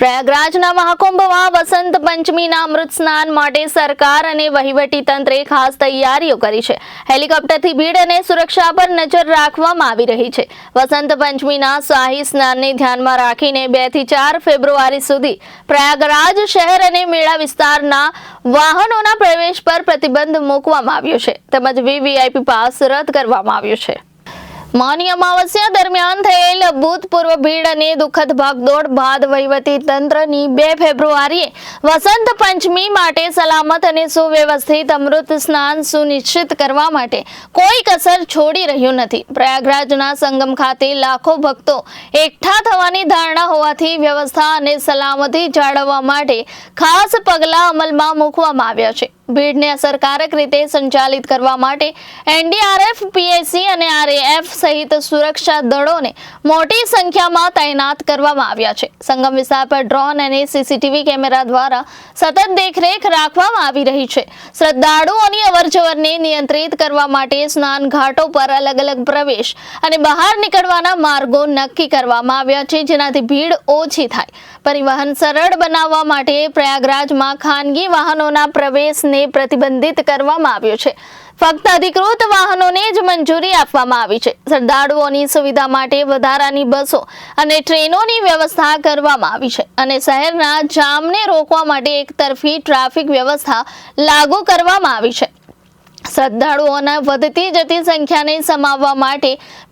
પ્રયાગરાજના મહાકુંભમાં વસંત પંચમીના અમૃત સ્નાન માટે સરકાર અને વહીવટી તંત્રે ખાસ તૈયારીઓ કરી છે. હેલિકોપ્ટરથી ભીડ અને સુરક્ષા પર નજર રાખવામાં આવી રહી છે. વસંત પંચમીના શાહી સ્નાનને ધ્યાનમાં રાખીને બેથી ચાર ફેબ્રુઆરી સુધી પ્રયાગરાજ શહેર અને મેળા વિસ્તારના વાહનોના પ્રવેશ પર પ્રતિબંધ મૂકવામાં આવ્યો છે. તેમજ વીવીઆઈપી પાસ રદ કરવામાં આવ્યો છે. મૌની અમાવસ્યા દરમિયાન થયેલ ભૂતપૂર્વ ભીડ અને દુઃખદ ભાગદોડ બાદ વહીવટી તંત્રની બે ફેબ્રુઆરીએ વસંત પંચમી માટે સલામત અને સુવ્યવસ્થિત અમૃત સ્નાન સુનિશ્ચિત કરવા માટે કોઈ કસર છોડી રહ્યું નથી. પ્રયાગરાજના સંગમ ખાતે લાખો ભક્તો એકઠા થવાની ધારણા હોવાથી વ્યવસ્થા અને સલામતી જાળવવા માટે ખાસ પગલાં અમલમાં મૂકવામાં આવ્યા છે. ભીડને અસરકારક રીતે સંચાલિત કરવા માટે એનડીઆરએફ, પીએસસી અને આરએએફ સહિત સુરક્ષા દળોને મોટી સંખ્યામાં તૈનાત કરવામાં આવ્યા છે. સંગમ વિસ્તાર પર ડ્રોન અને સીસીટીવી કેમેરા દ્વારા સતત દેખરેખ રાખવામાં આવી રહી છે. શ્રદ્ધાળુઓની અવરજવરને નિયંત્રિત કરવા માટે સ્નાન ઘાટો પર અલગ અલગ પ્રવેશ અને બહાર નીકળવાના માર્ગો નક્કી કરવામાં આવ્યા છે, જેનાથી ભીડ ઓછી થાય. પરિવહન સરળ બનાવવા માટે પ્રયાગરાજમાં ખાનગી વાહનોના પ્રવેશને પ્રતિબંધિત કરવામાં આવ્યો છે. ફક્ત અધિકૃત વાહનોને જ મંજૂરી આપવામાં આવી છે. શ્રદ્ધાળુઓની સુવિધા માટે વધારાની બસો અને ટ્રેનોની વ્યવસ્થા કરવામાં આવી છે અને શહેરના જામને રોકવા માટે એક તરફી ટ્રાફિક વ્યવસ્થા લાગુ કરવામાં આવી છે. શ્રદ્ધાળુઓના વધતી જતી સંખ્યાને સમાવવા માટે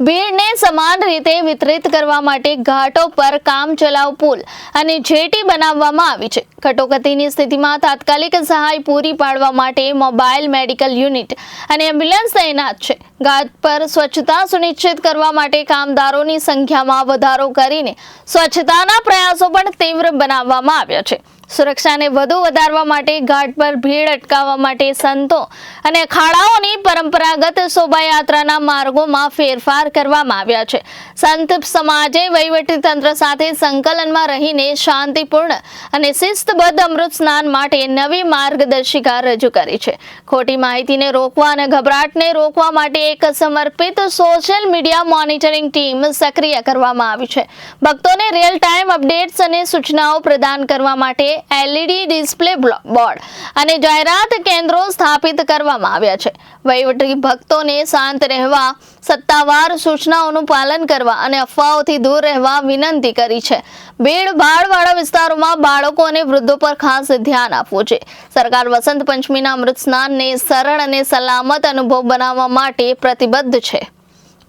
ભીડને સમાન રીતે વિતરિત કરવા માટે ઘાટો પર કામચલાઉ પુલ અને જેટી બનાવવામાં આવી છે. કટોકટીની સ્થિતિમાં તાત્કાલિક સહાય પૂરી પાડવા માટે મોબાઈલ, મેડિકલ યુનિટ અને એમ્બ્યુલન્સ તૈનાત છે. ઘાટ પર સ્વચ્છતા સુનિશ્ચિત કરવા માટે કામદારોની સંખ્યામાં વધારો કરીને સ્વચ્છતાના પ્રયાસો પણ તીવ્ર બનાવવામાં આવ્યા છે. સુરક્ષાને વધુ વધારવા માટે ઘાટ પર ભીડ અટકાવવા માટે સંતો અને અખાડાઓની પરંપરાગત શોભાયાત્રાના માર્ગોમાં ફેરફાર કરવામાં આવ્યા છે. સંત સમાજે તંત્ર સાથે સંકલનમાં રહીને શાંતિપૂર્ણ અને શિસ્તબદ્ધ અમૃત સ્નાન માટે નવી માર્ગદર્શિકા રજૂ કરી છે. ખોટી માહિતીને રોકવા અને ગભરાટને રોકવા માટે એક સમર્પિત સોશિયલ મીડિયા મોનિટરિંગ ટીમ સક્રિય કરવામાં આવી છે. ભક્તોને રિયલ ટાઈમ અપડેટ્સ અને સૂચનાઓ પ્રદાન કરવા માટે એલઈડી ડિસ્પ્લે બોર્ડ અને જાહેરાત કેન્દ્રો સ્થાપિત કરવામાં આવ્યા છે. વહીવટી ભક્તોને શાંત રહેવા, સત્તાવાર સૂચનાઓનું પાલન કરવા અને અફવાઓથી દૂર રહેવા વિનંતી કરી છે. ભીડ ભાડવાળા વિસ્તારોમાં બાળકો અને વૃદ્ધો પર ખાસ ધ્યાન આપવું છે. સરકાર વસંત પંચમીના અમૃત સ્નાનને સરળ અને સલામત અનુભવ બનાવવા માટે પ્રતિબદ્ધ છે.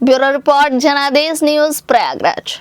Bureau report, Janadesh news Prayagraj.